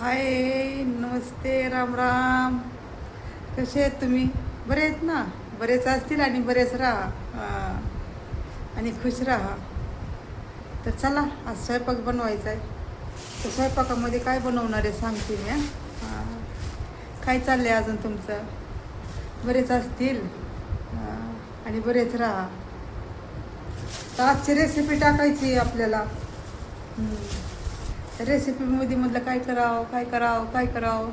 हाय नमस्ते राम राम. कसे आहेत तुम्ही? बरे आहेत ना? बरेच असतील आणि बरेच राहा. आणि खुश राहा. तर चला आज स्वयंपाक बनवायचा आहे. तर स्वयंपाकामध्ये काय बनवणार आहे सांगते मी काय हां. काय अजून तुमचं? बरेच असतील? आणि बरेच राहा. तर आजची रेसिपी टाकायची आपल्याला. रेसिपीमध्ये म्हटलं काय करावं काय करावं काय करावं?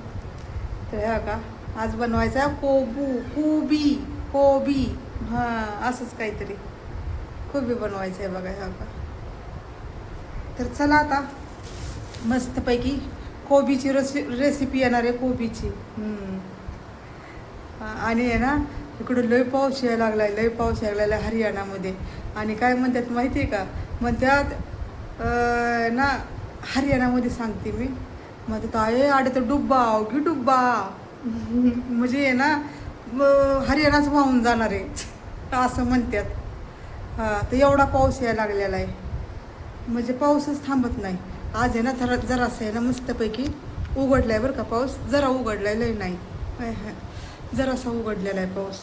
तर ह्या का आज बनवायचं आहे कोबू कोबी कोबी. हां असंच काहीतरी. कोबी बनवायचं आहे बघा ह्या का तर चला आता मस्तपैकी कोबीची रेसि रेसिपी येणार आहे कोबीची. आणि आहे ना इकडं लय पाऊस यायला लागलाय लय पाऊस यायला लागलाय हरियाणामध्ये. आणि काय म्हणतात माहिती आहे का? म्हणतात ना हरियाणामध्ये सांगते मी. म्हणतात आहे आडे तर डुब्बा अवघी डुब्बा. म्हणजे आहे ना हरियाणाच वाहून जाणार आहे. असं म्हणतात हां तर एवढा पाऊस यायला लागलेला आहे. म्हणजे पाऊसच थांबत नाही. आज आहे ना जरा जरासं आहे ना मस्तपैकी उघडला आहे बरं का पाऊस. जरा उघडलाय लय नाही. हाय, जरासा उघडलेला आहे पाऊस.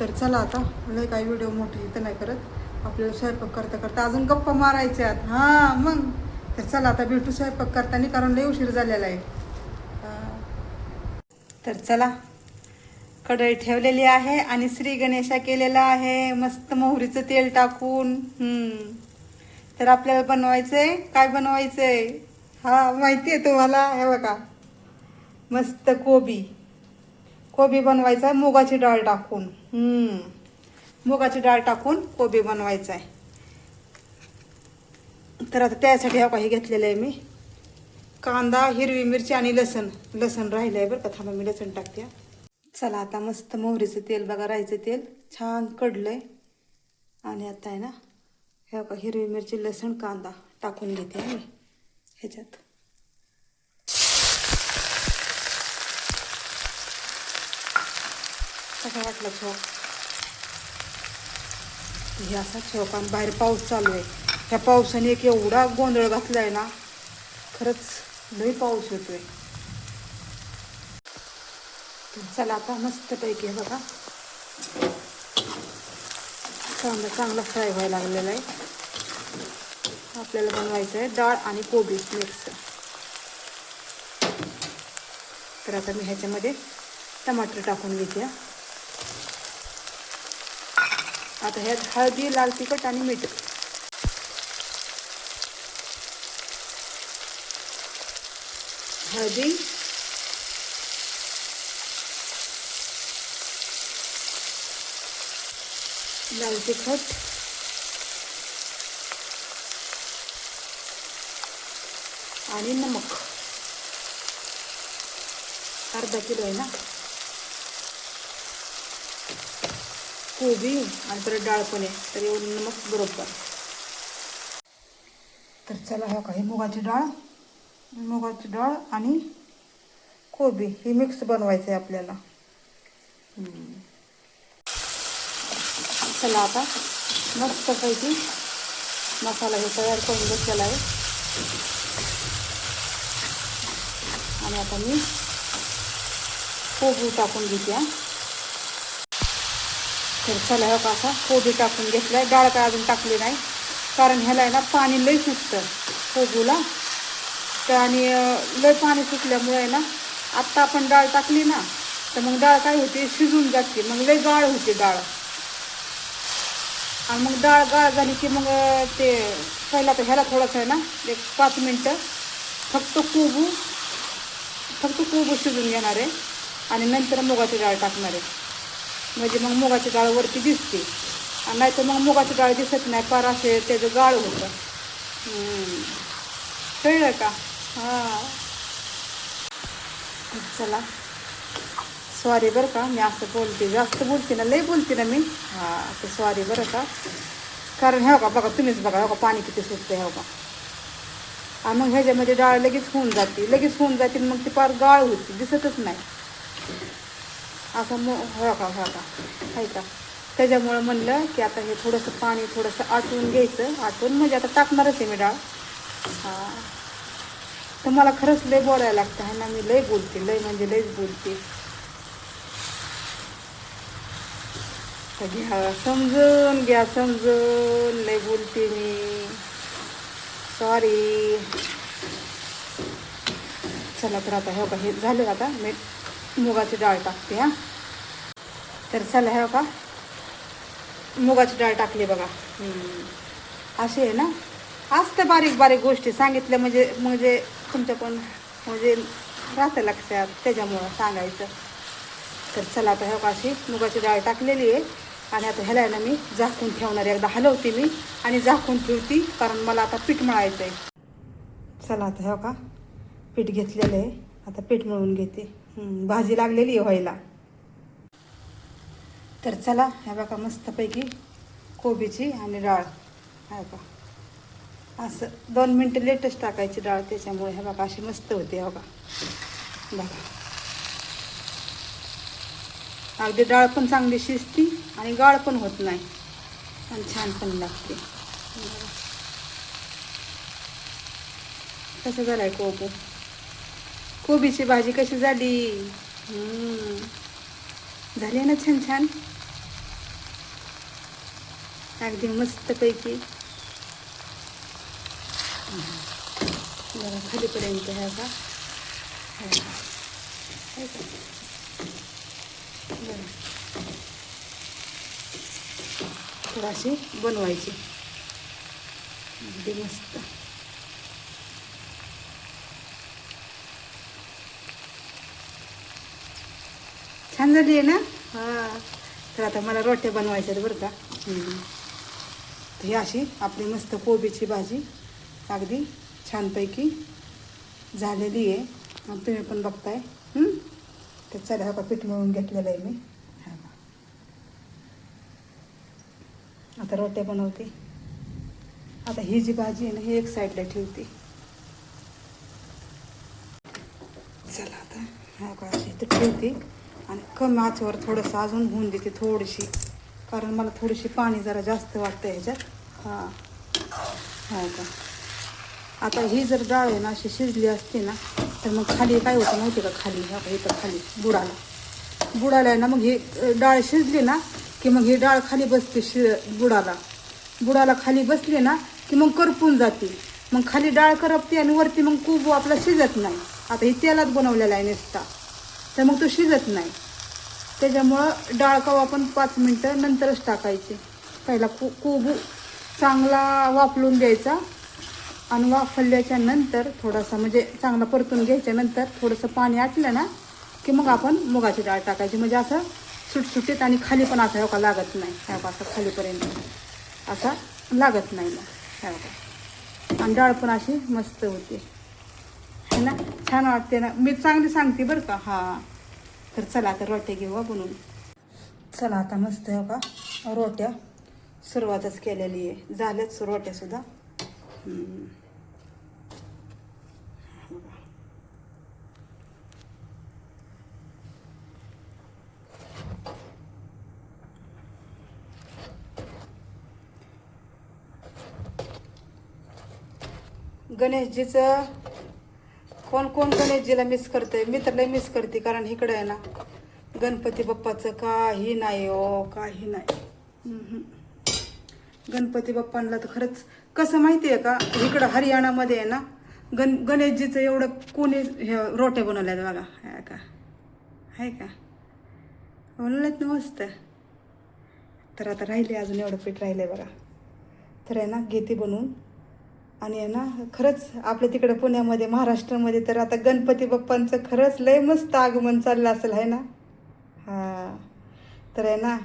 तर चला आता लय काही व्हिडिओ मोठे इथं नाही करत. आपल्याला स्वयंपाक करता करता अजून गप्पा मारायच्यात. हां मग. तर चला आता भेटू स्वयंपाक करताना कारण लय उशीर झालेला आहे. तर चला. कढई ठेवलेली आहे आणि श्री गणेशा केलेला आहे. मस्त मोहरीचं तेल टाकून. तर आपल्याला बनवायचंय? काय बनवायचंय? हा माहिती आहे तुम्हाला? हे बघा. मस्त कोबी. कोबी बनवायचा मुगाची डाळ टाकून. हम्म. मुगाची डाळ टाकून कोबी बनवायचा आहे तर आता त्यासाठी हा काही घेतलेलं आहे मी. कांदा हिरवी मिरची आणि लसण. लसण राहिलं आहे बरं का. थांबा मी लसण टाकते. चला आता मस्त मोहरीचं तेल बघा राहायचं तेल. छान कडलं आहे आणि आता आहे ना ह्या का हिरवी मिरची लसण कांदा टाकून घेते मी ह्याच्यात. कसा वाटला छोक हे असा छोक आणि बाहेर पाऊस चालू आहे. ह्या पावसाने एक एवढा गोंधळ घातला आहे ना खरंच लई पाऊस येतोय. आहे चला आता मस्तपैकी हे बघा. कांदा चांगला फ्राय व्हायला लागलेला आहे. आपल्याला बनवायचं आहे डाळ आणि कोबी मिक्स. तर आता मी ह्याच्यामध्ये टमाटर टाकून घेते. हा. आता ह्यात हळदी लाल तिखट आणि मीठ. हळदी. लाल तिखट. आणि नमक. अर्धा किलो आहे ना? कोबी आणि परत डाळ पण आहे तर एवढं नमक बरोबर तर चला हा काही मुगाची डाळ मुगाची डाळ आणि कोबी हे मिक्स बनवायचं आहे आपल्याला. चला आता मस्तपैकी मसाला हे तयार करून घेतलेला आहे आणि आता मी कोबी टाकून घेते. तर चला हो का असा. कोबी टाकून घेतलाय. डाळ काय अजून टाकली नाही. कारण ह्याला आहे ना पाणी लय सुटतं कोबूला. तर आणि लई लय पाणी सुटल्यामुळे आहे ना आत्ता आपण डाळ टाकली ना तर मग डाळ काय होते? शिजून जाते. मग लय गाळ होते डाळ. आणि मग डाळ गाळ झाली की मग ते पहिला तर ह्याला थोडंसं आहे ना एक पाच मिनटं फक्त कोबू फक्त कोबू शिजून घेणार आहे. आणि नंतर मुगाची डाळ टाकणार आहे. म्हणजे मग मुगाची डाळ वरती दिसते आणि नाही तर मग मुगाची डाळ दिसत नाही पार असे त्याचं गाळ होतं. कळलं का? हां. चला. सॉरी बरं का मी असं बोलते जास्त बोलते ना लई बोलते ना मी. हां तर सॉरी बरं का. कारण हे का बघा तुम्हीच बघा हो का पाणी किती सुटतं हो का आणि मग ह्याच्यामध्ये डाळ लगेच होऊन जाते. लगेच होऊन जाते मग ती पार गाळ होती दिसतच नाही. असं मो हो का हो का. आहे का. त्याच्यामुळं म्हणलं की आता हे थोडंसं पाणी थोडंसं आटवून घ्यायचं. आटवून म्हणजे आता टाकणारच आहे मी डाळ. हां. तर मला खरंच लय बोलायला लागतं. आहे ना मी लय बोलते लय म्हणजे लयच बोलते. तर घ्या समजून घ्या समजून. लय बोलते मी. सॉरी चला तर आता हे का हे झालं आता. मी मुगाची डाळ टाकते हां. तर चला हे का मुगाची डाळ टाकली बघा. अशी आहे ना? असतं बारीक बारीक गोष्टी सांगितल्या म्हणजे म्हणजे तुमच्या पण म्हणजे राहतं लक्षात त्याच्यामुळं सांगायचं. तर चला आता हे का अशी मुगाची डाळ टाकलेली आहे. आणि आता ह्याला ना मी झाकून ठेवणार एकदा हलवते मी आणि झाकून ठेवते कारण मला आता पीठ मळायचं आहे. चला आता हे का पीठ घेतलेलं आहे. आता पीठ मळून घेते. भाजी लागलेली आहे व्हायला. तर चला ह्या बघा मस्तपैकी कोबीची आणि डाळ. आहे बघा. असं दोन मिनटं लेटच टाकायची डाळ त्याच्यामुळे ह्या बघा अशी मस्त होते ह्या बघा. बघा. अगदी डाळ पण चांगली शिजती आणि गाळ पण होत नाही. आणि छान पण लागते. कसं झालं आहे कोबी? कोबीची भाजी कशी झाली? झाली ना छान छान? अगदी मस्तपैकी. जरा खालीपर्यंत ह्या का ह्या का. बरं. थोडाशी बनवायची. अगदी मस्त. छान झाली आहे ना? हां. तर आता मला रोट्या बनवायच्या आहेत बरं का. तर ही अशी आपली मस्त कोबीची भाजी. अगदी छानपैकी झालेली आहे. तुम्ही पण बघताय? तर चला हा का पीठ मिळून घेतलेलं आहे मी. हा. आता रोट्या बनवते. आता ही जी भाजी आहे ना ही एक साईडला ठेवते. चला आता हा का ठेवते. आणि कमी आचवर थोडंसं अजून होऊन देते थोडीशी. कारण मला थोडीशी पाणी जरा जास्त वाटतं ह्याच्यात. हां. हो का? आता ही जर डाळ आहे ना अशी शिजली असते ना तर मग खाली काय होतं माहिती का खाली? हे तर खाली बुडाला. बुडाला आहे ना मग ही डाळ शिजली ना की मग ही डाळ खाली बसते शि बुडाला. बुडाला खाली बसली ना की मग करपून जाते. मग खाली डाळ करपते आणि वरती मग खूप आपला शिजत नाही. आता ही तेलात बनवलेला आहे नुसता. तर मग तो शिजत नाही. त्याच्यामुळं डाळ कवा आपण पाच मिनटं नंतरच टाकायची. पहिला कु कोबू चांगला वाफलून द्यायचा आणि वाफल्याच्या नंतर थोडासा म्हणजे चांगला परतून घ्यायच्या नंतर थोडंसं पाणी आटलं ना की मग आपण मुगाची डाळ टाकायची. म्हणजे असं सुटसुटीत आणि खाली पण असं का लागत नाही. ह्या का असं खालीपर्यंत असा लागत नाही मग. ह्या आणि डाळ पण अशी मस्त होते. है ना? छान वाटते ना? मी चांगली सांगते बरं का? हां. तर चला आता रोट्या घेऊ बनवून. चला आता मस्त आहे का रोट्या सुरुवातच केलेली आहे. झाल्याच रोट्यासुद्धा गणेशजीचं कोण कोण गणेशजीला मिस करते मी तर लय मिस करते कारण इकडे आहे ना गणपती बाप्पाचं काही नाही हो काही नाही. गणपती बाप्पांना तर खरंच कसं माहिती आहे का इकडं हरियाणामध्ये आहे ना गण गणेशजीचं एवढं कोणी हे बनवल्या आहेत बघा आहे का? आहे का? बनवल्यात ना मस्त. तर आता राहिले अजून एवढं पीठ राहिलं आहे बघा. तर आहे ना घेते बनवून. आणि आहे ना खरंच आपल्या तिकडं पुण्यामध्ये महाराष्ट्रामध्ये तर आता गणपती बाप्पांचं खरंच लय मस्त आगमन चाललं असेल आहे ना? हां. तर आहे ना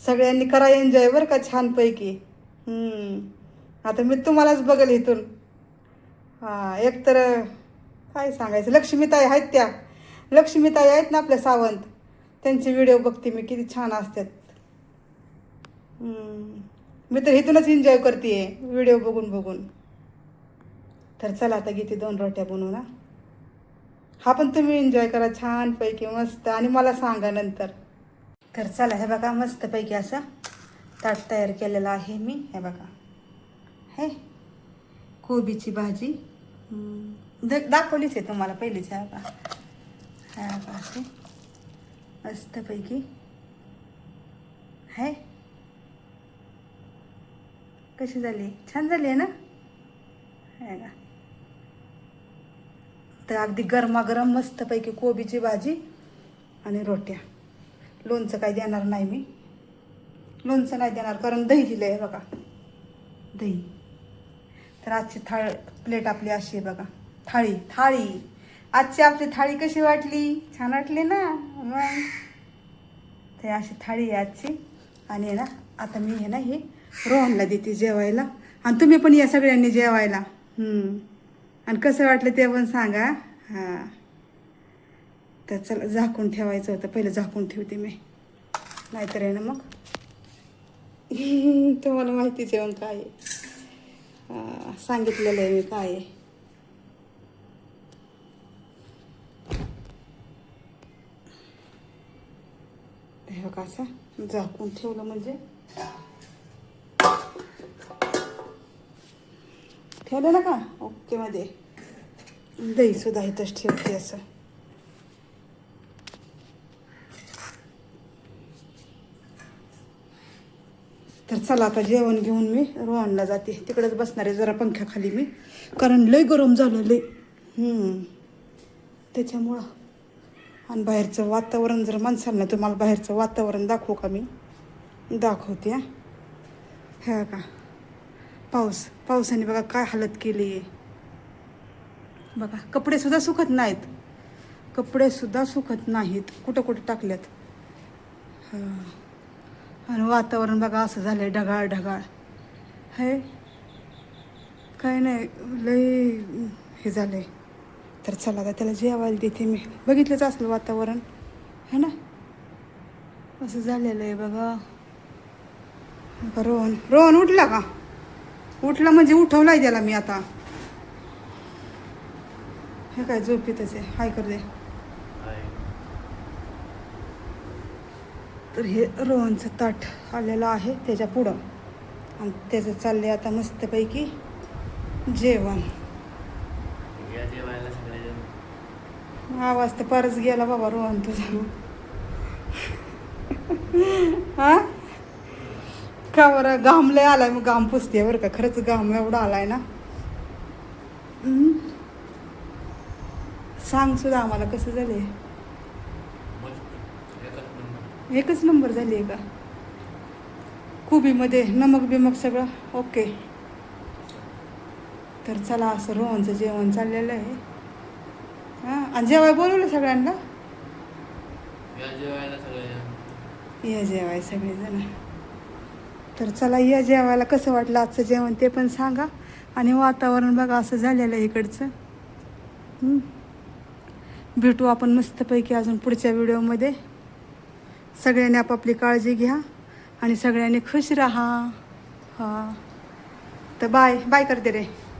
सगळ्यांनी करा एन्जॉय बरं का छानपैकी. आता मी तुम्हालाच बघेल इथून. हां एक तर काय सांगायचं? लक्ष्मीताई आहेत त्या. लक्ष्मीताई आहेत ना आपल्या सावंत. त्यांचे व्हिडिओ बघते मी किती छान असतात. मी तर इथूनच एन्जॉय करते व्हिडिओ बघून बघून तर चला आता घेते दोन रोट्या बनवून हा. हा पण तुम्ही एन्जॉय करा छानपैकी मस्त. आणि मला सांगा नंतर. तर चला हे बघा मस्तपैकी असं ताट तयार केलेलं आहे मी. हे बघा. हे कोबीची भाजी. द- दाखवलीच आहे तुम्हाला पहिलीच आहे बघा. हा बघा असे मस्तपैकी. आहे कशी झाली? छान झाली आहे ना? हे का तर अगदी गरमागरम मस्तपैकी कोबीची भाजी आणि रोट्या. लोणचं काही देणार नाही मी. लोणचं नाही देणार कारण दही दिलं आहे बघा. दही. तर आजची थाळ प्लेट आपली अशी आहे बघा. थाळी थाळी. आजची आपली थाळी कशी वाटली? छान वाटली ना? मग. ते अशी थाळी आहे आजची. आणि ना आता मी हे ना हे रोहनला देते जेवायला. आणि तुम्ही पण या सगळ्यांनी जेवायला. हम्म. आणि कसं वाटलं ते पण सांगा. हां. तर चला झाकून ठेवायचं होतं. पहिलं झाकून ठेवते मी. नाहीतर आहे ना मग? तुम्हाला माहिती जेवण काय सांगितलेलं आहे मी काय आहे. हे बघा असं झाकून ठेवलं म्हणजे. ठेवलं ना का? ओके मध्ये दही सुद्धा इथंच ठेवते असं. तर चला आता जेवण घेऊन मी रोहनला जाते. तिकडेच बसणार आहे जरा पंख्याखाली मी. कारण लय गरम झालं लय. त्याच्यामुळं. आणि बाहेरचं वातावरण जर माणसांना तुम्हाला बाहेरचं वातावरण दाखवू का मी? दाखवते हा. का पाऊस. पावसाने बघा काय हालत केली आहे बघा कपडेसुद्धा सुकत नाहीत. कपडेसुद्धा सुकत नाहीत. कुठं कुठं टाकल्यात आणि वातावरण बघा असं झालं आहे ढगाळ ढगाळ. हे काय नाही लय हे झालं आहे तर चला आता त्याला जेवायला देते मी. बघितलंच असलं वातावरण. है ना? असं झालेलं आहे बघा. बघा, रोहन. रोहन उठला का? उठला म्हणजे उठवलाय त्याला मी आता. हे काय झोपीतच आहे हाय कर दे. तर हे रोहनचं ताट आलेलं आहे त्याच्या पुढं. आणि त्याचं चाललंय आता मस्तपैकी जेवण. आवाज तर परत गेला बाबा रोहन तुझा. हा? का बरं? घाम लय आलाय मग घाम पुसते बरं का? खरंच घाम एवढा आलाय ना. सांग सुद्धा आम्हाला कसं झालंय. मस्त एकच नंबर झाली आहे का? कुबीमध्ये नमक बिमक सगळं? ओके. तर चला असं रोहनचं जेवण चाललेलं आहे. हां आणि जेवाय बोलवलं सगळ्यांना? या जेवाय सगळेजण. तर चला या जेवायला कसं वाटलं आजचं जेवण ते पण सांगा. आणि वातावरण बघा असं झालेलं आहे इकडचं. भेटू आपण मस्तपैकी अजून पुढच्या व्हिडिओमध्ये. सगळ्यांनी आपापली काळजी घ्या आणि सगळ्यांनी खुश राहा. हां. तर बाय बाय करते रे.